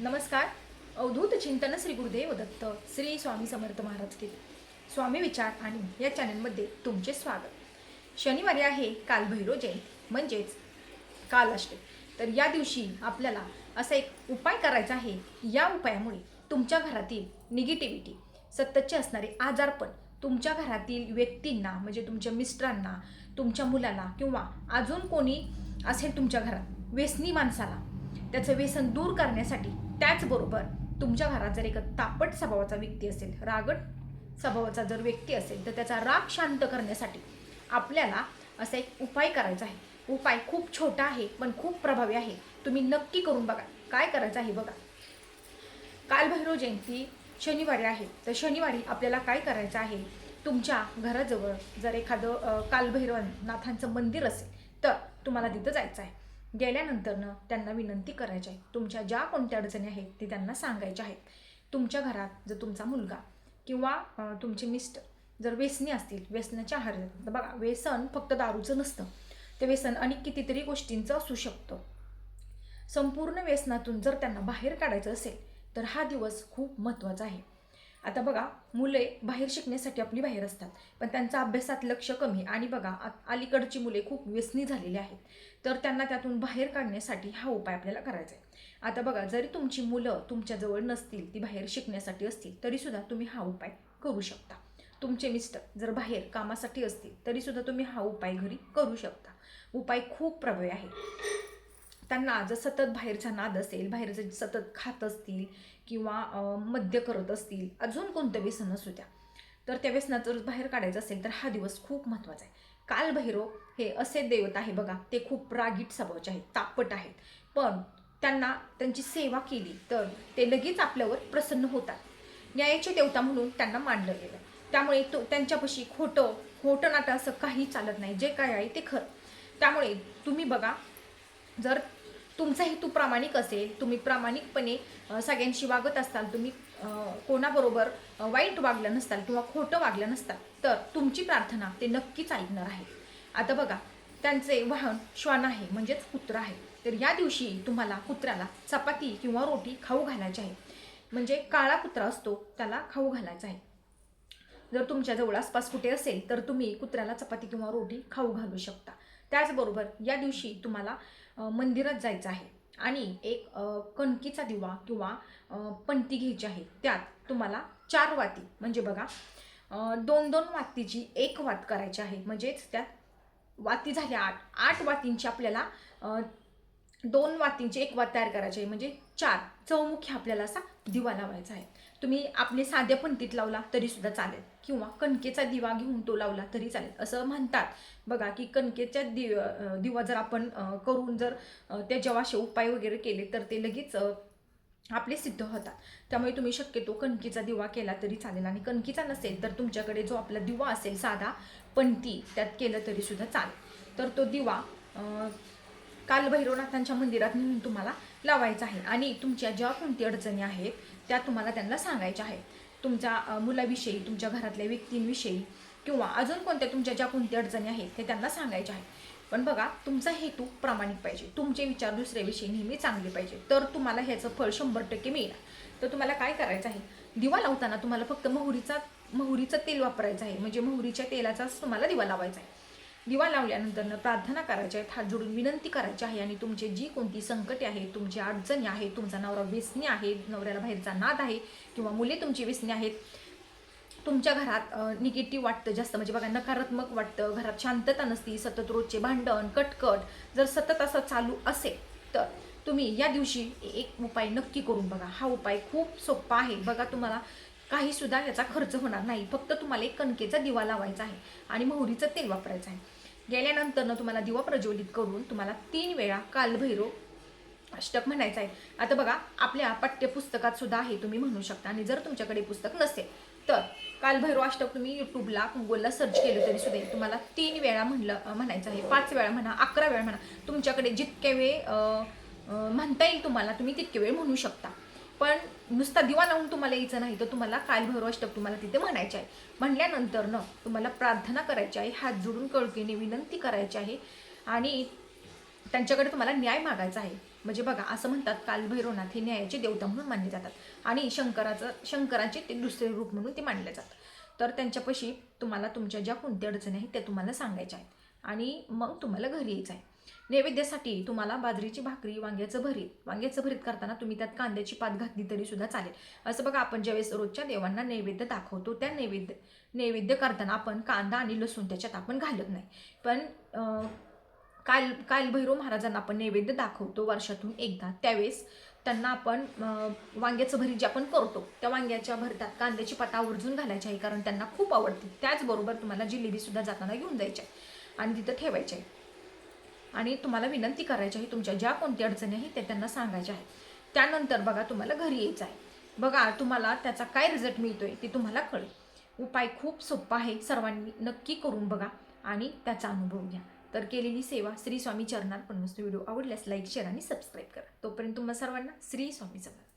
नमस्कार. अवधूत चिंतन श्री गुरुदेव दत्त श्री स्वामी समर्थ महाराज की स्वामी विचार आणि या चॅनलमध्ये तुमचे स्वागत. शनिवारी आहे कालभैरव जयंती म्हणजेच काल असते. तर या दिवशी आपल्याला असा एक उपाय करायचा आहे. या उपायामुळे तुमच्या घरातील निगेटिव्हिटी सततचे असणारे आजारपण तुमच्या घरातील व्यक्तींना म्हणजे तुमच्या मिस्टरांना तुमच्या मुलाला किंवा अजून कोणी असेल तुमच्या घरात व्यसनी माणसाला त्याचं व्यसन दूर करण्यासाठी त्याचबरोबर तुमच्या घरात जर एक तापट स्वभावाचा व्यक्ती असेल रागट स्वभावाचा जर व्यक्ती असेल तर त्याचा राग शांत करण्यासाठी आपल्याला असा एक उपाय करायचा आहे. उपाय खूप छोटा आहे पण खूप प्रभावी आहे. तुम्ही नक्की करून बघा. काय करायचं आहे बघा. कालभैरव जयंती शनिवारी आहे. तर शनिवारी आपल्याला काय करायचं आहे? तुमच्या घराजवळ जर एखादं कालभैरवनाथांचं मंदिर असेल तर तुम्हाला तिथं जायचं आहे. गेल्यानंतरनं त्यांना विनंती करायची आहे. तुमच्या ज्या कोणत्या अडचणी आहेत ते त्यांना सांगायच्या आहेत. तुमच्या घरात जर तुमचा मुलगा किंवा तुमचे मिस्ट जर व्यसनी असतील व्यसनाच्या आहार तर बघा व्यसन फक्त दारूचं नसतं. ते व्यसन आणि कितीतरी गोष्टींचं असू शकतं. संपूर्ण व्यसनातून जर त्यांना बाहेर काढायचं असेल तर हा दिवस खूप महत्त्वाचा आहे. आता बघा मुले बाहेर शिकण्यासाठी आपली बाहेर असतात पण त्यांचा अभ्यासात लक्ष कमी आणि बघा अलीकडची मुले खूप व्यसनी झालेली आहेत. तर त्यांना त्यातून बाहेर काढण्यासाठी हा उपाय आपल्याला करायचा आहे. आता बघा जरी तुमची मुलं तुमच्याजवळ नसतील ती बाहेर शिकण्यासाठी असतील तरीसुद्धा तुम्ही हा उपाय करू शकता. तुमचे मिस्टर जर बाहेर कामासाठी असतील तरीसुद्धा तुम्ही हा उपाय घरी करू शकता. उपाय खूप प्रभावी आहे. त्यांना जर सतत बाहेरचा नाद असेल बाहेरचं सतत खात असतील किंवा मद्य करत असतील अजून कोणतं व्यसन असू द्या. तर त्या व्यसनाचं जर बाहेर काढायचं असेल तर हा दिवस खूप महत्त्वाचा आहे. कालभैरव हे असे दैवत आहे बघा ते खूप रागीट स्वभावाचे आहेत तापट आहेत. पण त्यांना त्यांची सेवा केली तर ते लगेच आपल्यावर प्रसन्न होतात. न्यायाचे देवता म्हणून त्यांना मानलं गेलं. त्यामुळे तो त्यांच्यापाशी खोटं खोटं नाटं असं काही चालत नाही. जे काय आहे ते खरं. त्यामुळे तुम्ही बघा जर तुमचा हेतू प्रामाणिक असेल तुम्ही प्रामाणिकपणे सगळ्यांशी वागत असाल तुम्ही कोणाबरोबर वाईट वागलं नसताल किंवा खोटं वागलं नसताल तर तुमची प्रार्थना ते नक्कीच ऐकणार आहे. आता बघा त्यांचे वाहन श्वान आहे म्हणजेच कुत्रा आहे. तर या दिवशी तुम्हाला कुत्र्याला चपाती किंवा रोटी खाऊ घालायची आहे. म्हणजे काळा कुत्रा असतो त्याला खाऊ घालायचा आहे. जर तुमच्या जवळ आसपास कुठे असेल तर तुम्ही कुत्र्याला चपाती किंवा रोटी खाऊ घालू शकता. त्याचबरोबर या दिवशी तुम्हाला मंदिरात जायचं आहे आणि एक कणकीचा दिवा किंवा पणती घ्यायची आहे. त्यात तुम्हाला चार वाती म्हणजे बघा दोन दोन वातीची एक वात करायची आहे. म्हणजेच त्यात वाती झाल्या आठ आठ वातींची आपल्याला दोन वातींची एक वात तयार करायची आहे. म्हणजे चार. चौमुखी आपल्याला असा दिवा लावायचा आहे. तुम्ही आपले साध्या पंतीत लावला तरी सुद्धा चालेल. किंवा कणकेचा दिवा घेऊन तो लावला तरी चालेल. असं म्हणतात. बघा की कणकेच्या दिव दिवा जर आपण करून जर अं, त्याच्यावर असे उपाय वगैरे केले तर ते लगेच आपले सिद्ध होतात. त्यामुळे तुम्ही शक्यतो कणकीचा दिवा केला तरी चालेल. आणि कणकीचा नसेल तर तुमच्याकडे जो आपला दिवा असेल साधा पंती त्यात केलं तरी सुद्धा चालेल. तर तो दिवा काल भैरवनाथांच्या मंदिरात नेऊन तुम्हाला लावायचं आहे. आणि तुमच्या ज्या कोणती अडचणी आहेत त्या तुम्हाला त्यांना सांगायच्या आहेत. तुमच्या मुलाविषयी तुमच्या घरातल्या व्यक्तींविषयी किंवा अजून कोणत्या तुमच्या ज्या कोणत्या अडचणी आहेत ते त्यांना सांगायच्या आहेत. पण बघा तुमचा हेतू प्रामाणिक पाहिजे. तुमचे विचार दुसऱ्याविषयी नेहमी चांगले पाहिजे. तर तुम्हाला ह्याचं फळ शंभर टक्के मिळणार. तर तुम्हाला काय करायचं आहे? दिवा लावताना तुम्हाला फक्त मोहरीचा मोहरीचं तेल वापरायचं आहे. म्हणजे मोहरीच्या तेलाचाच तुम्हाला दिवा लावायचा आहे. दिवा लावल्यानंतर प्रार्थना करायच्या आहेत हात जोडून विनंती करायची आहे आणि तुमचे जी कोणती संकटे आहेत तुमची अडचणी आहेत तुमचा नवरा व्यसनी आहे नवऱ्याला बाहेरचा नाद आहे किंवा मुले तुमची व्यसनी आहेत तुमच्या घरात निगेटिव्ह वाटतं जास्त. म्हणजे बघा नकारात्मक वाटतं घरात शांतता नसती सतत रोजचे भांडण कटकट जर सतत असं चालू असेल तर तुम्ही या दिवशी एक उपाय नक्की करून बघा. हा उपाय खूप सोपा आहे. बघा तुम्हाला काही सुद्धा याचा खर्च होणार नाही. फक्त तुम्हाला एक कणकेचा दिवा लावायचा आहे आणि मोहरीचं तेल वापरायचं आहे. गेल्यानंतर तुम्हाला दिवा प्रज्वलित करून तुम्हाला तीन वेळा कालभैरव अष्टक म्हणायचं आहे. आता बघा आपल्या पाठ्यपुस्तकात सुद्धा आहे तुम्ही म्हणू शकता आणि जर तुमच्याकडे पुस्तक नसेल तर कालभैरव अष्टक तुम्ही यूट्यूबला गुगलला सर्च केलं तरी सुद्धा तुम्हाला तीन वेळा म्हणलं म्हणायचं आहे. पाच वेळा म्हणा अकरा वेळा म्हणा तुमच्याकडे जितके वेळ म्हणता येईल तुम्हाला तुम्ही तितके वेळ म्हणू शकता. पण नुसता दिवा लावून तुम्हाला यायचं नाही तर तुम्हाला कालभैरव अष्टक तुम्हाला तिथे म्हणायचे आहे. म्हणल्यानंतर न तुम्हाला प्रार्थना करायची आहे हात जोडून कळकीने विनंती करायची आहे आणि त्यांच्याकडे तुम्हाला न्याय मागायचा आहे. म्हणजे बघा असं म्हणतात कालभैरवनाथ हे न्यायाचे देवता म्हणून मानले जातात आणि शंकराचं शंकराचे ते दुसरे रूप म्हणून ते मानले जातात. तर त्यांच्यापाशी तुम्हाला तुमच्या ज्या कोणत्या अडचणी आहेत त्या तुम्हाला सांगायच्या आहेत. आणि मग तुम्हाला घरी यायचं आहे. नैवेद्यासाठी तुम्हाला बाजरीची भाकरी वांग्याचं भरीत. वांग्याचं भरीत करताना तुम्ही त्यात कांद्याची पात घातली तरी सुद्धा चालेल. असं बघा आपण ज्यावेळेस रोजच्या देवांना नैवेद्य दाखवतो त्या नैवेद्य नैवेद्य करताना आपण कांदा आणि लसूण त्याच्यात आपण घालत नाही. पण काल कालभैरव महाराजांना आपण नैवेद्य दाखवतो वर्षातून एकदा. त्यावेळेस त्यांना आपण वांग्याचं भरीत जे आपण करतो त्या वांग्याच्या भरतात कांद्याची पाता आवर्जून घालायची आहे कारण त्यांना खूप आवडते. त्याचबरोबर तुम्हाला जिलेबीसुद्धा जाताना घेऊन जायची आहे आणि तिथं ठेवायची आहे. आणि तुम्हाला विनंती करायची आहे तुमच्या ज्या कोणत्या अडचणी आहेत त्या त्यांना सांगायच्या आहेत. त्यानंतर बघा तुम्हाला घरी यायचं आहे. बघा तुम्हाला त्याचा काय रिझल्ट मिळतोय ते तुम्हाला कळेल. उपाय खूप सोपा आहे सर्वांनी नक्की करून बघा आणि त्याचा अनुभव घ्या. तर केलेली सेवा श्री स्वामी चरणार पण मस्त व्हिडिओ आवडल्यास लाईक शेअर आणि सबस्क्राईब करा. तोपर्यंत तुम्हाला सर्वांना श्री स्वामी समर्थ